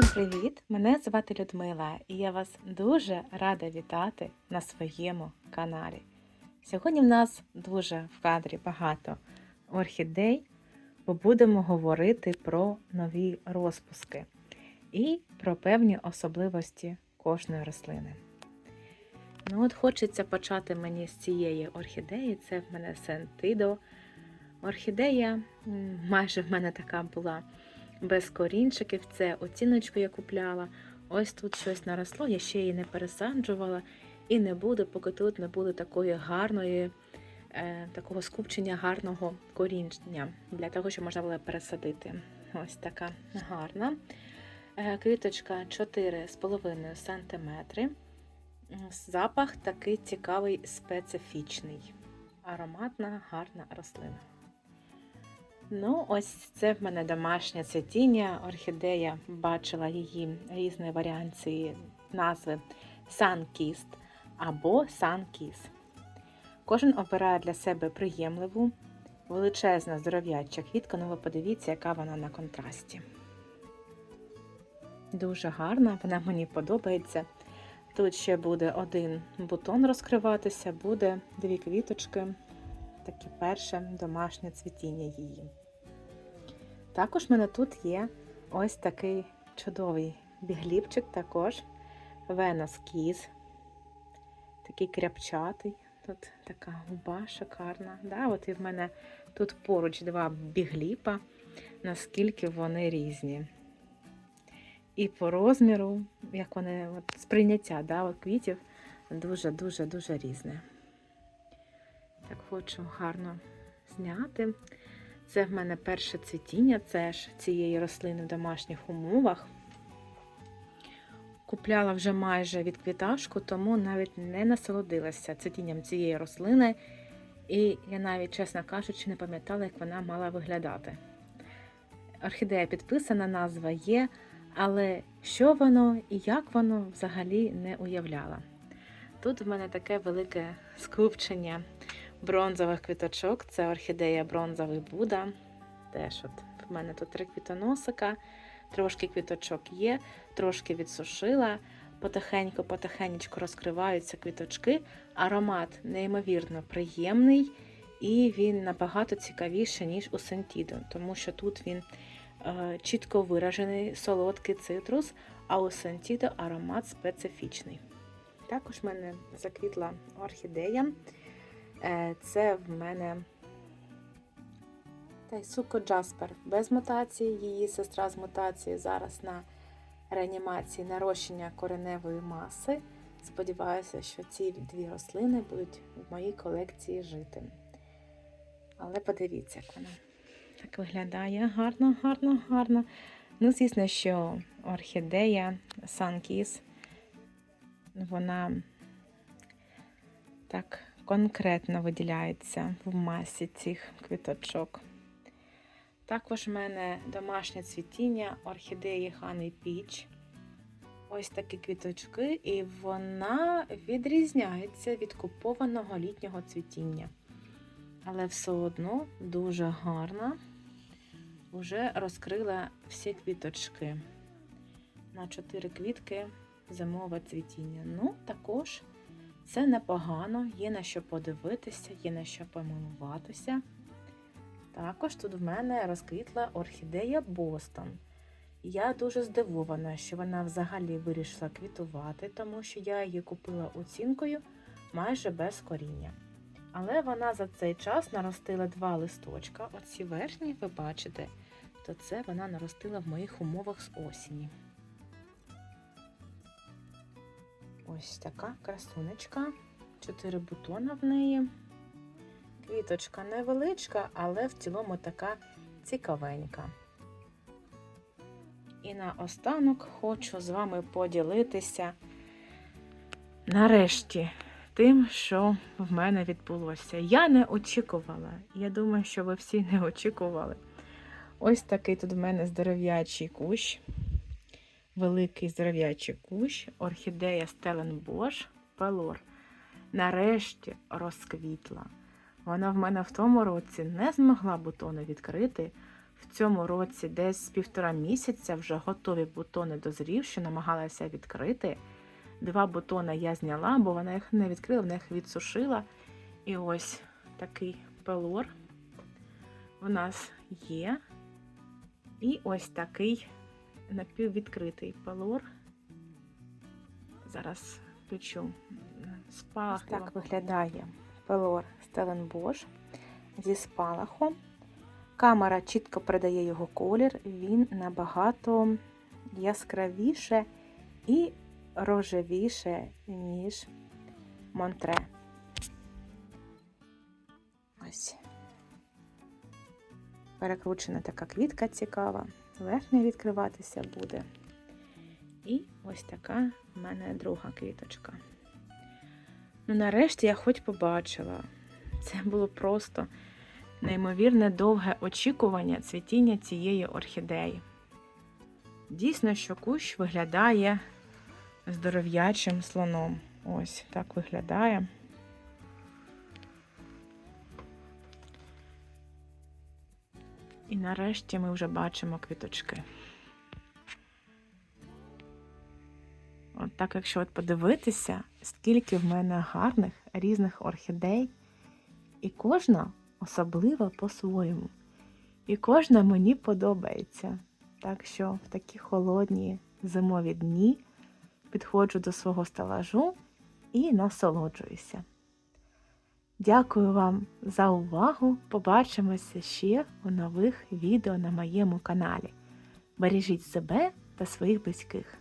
Всім привіт! Мене звати Людмила і я вас дуже рада вітати на своєму каналі. Сьогодні в нас дуже в кадрі багато орхідей, бо будемо говорити про нові розпуски і про певні особливості кожної рослини. Ну от Хочеться почати мені з цієї орхідеї. Це в мене сентидо. Орхідея майже в мене така була без корінчиків. Це оціночку я купляла. Ось тут щось наросло, я ще її не пересаджувала і не буду, поки тут не буде такої гарної, е, такого скупчення гарного коріння, для того, щоб можна було пересадити. Ось така гарна. Е, квіточка 4,5 см. Запах такий цікавий, специфічний. Ароматна, гарна рослина. Ну, ось це в мене домашнє цвітіння. Орхідея бачила її різні варіанції назви Sunкіст або Sunkiss. Кожен обирає для себе приємливу, величезна здоров'яча квітка, ну ви подивіться, яка вона на контрасті. Дуже гарна, вона мені подобається. Тут ще буде один бутон розкриватися, буде дві квіточки, таке перше домашнє цвітіння її. Також в мене тут є ось такий чудовий бігліпчик, також Venus. Такий кряпчатий. Тут така губа шикарна. Да, от І в мене тут поруч два бігліпа, наскільки вони різні. І по розміру, як вони от, сприйняття да, от квітів дуже-дуже-дуже різне. Так хочу гарно зняти. Це в мене перше цвітіння це ж цієї рослини в домашніх умовах. Купляла вже майже від квіташку, тому навіть не насолодилася цвітінням цієї рослини. І я навіть, чесно кажучи, не пам'ятала, як вона мала виглядати. Орхідея підписана, назва є, але що воно і як воно взагалі не уявляла. Тут в мене таке велике скупчення бронзових квіточок. Це орхідея бронзовий Буда. Теж от в мене тут три квітоносика, трошки квіточок є, трошки відсушила. Потихеньку-потихеньку розкриваються квіточки. Аромат неймовірно приємний, і він набагато цікавіший, ніж у Сентідо, тому що тут він е, чітко виражений, солодкий цитрус, а у Сентідо аромат специфічний. Також в мене заквітла орхідея. Е, Це в мене Тайсуко Джаспер без мутації, її сестра з мутації зараз на реанімації нарощення кореневої маси. Сподіваюся, що ці дві рослини будуть в моїй колекції жити. Але подивіться, як вона так виглядає гарно, гарно, гарно. Ну, звісно, що орхідея Sunkiss, вона так конкретно виділяється в масі цих квіточок. Також в мене домашнє цвітіння орхідеї Honey Peach. Ось такі квіточки, і вона відрізняється від купованого літнього цвітіння. Але все одно дуже гарна. Вже розкрила всі квіточки. На 4 квітки зимове цвітіння. Ну, також це непогано, є на що подивитися, є на що помилуватися. Також тут в мене розквітла орхідея Бостон. Я дуже здивована, що вона взагалі вирішила квітувати, тому що я її купила оцінкою майже без коріння. Але вона за цей час наростила два листочка. Оці верхні, ви бачите, то це вона наростила в моїх умовах з осені. Ось така красунечка. Чотири бутона в неї. Квіточка невеличка, але в цілому така цікавенька. І наостанок хочу з вами поділитися нарешті тим, що в мене відбулося. Я не очікувала. Я думаю, що ви всі не очікували. Ось такий тут в мене здоров'ячий кущ. Великий здоров'ячий кущ, орхідея Стеленбош Пелор. Нарешті розквітла. Вона в мене в тому році не змогла бутони відкрити. в цьому році десь півтора місяця вже готові бутони дозрівші, намагалася відкрити. Два бутони я зняла, бо вона їх не відкрила, вона їх відсушила. І ось такий пелор у нас є. І ось такий напіввідкритий пелор. Зараз включу спалах. Так виглядає пелор Stellenbosch зі спалахом. Камера чітко передає його колір, він набагато яскравіше і рожевіше, ніж Монтре. Ось. Перекручена така квітка цікава. Верхня відкриватися буде. І ось така в мене друга квіточка. Ну, нарешті я хоч побачила. Це було просто неймовірне довге очікування цвітіння цієї орхідеї. Дійсно, що кущ виглядає здоров'ячим слоном. Ось так виглядає. І нарешті ми вже бачимо квіточки. От так, якщо от подивитися, скільки в мене гарних різних орхідей, і кожна особлива по-своєму. І кожна мені подобається. Так що в такі холодні зимові дні підходжу до свого стелажу і насолоджуюся. Дякую вам за увагу! Побачимося ще у нових відео на моєму каналі. Бережіть себе та своїх близьких.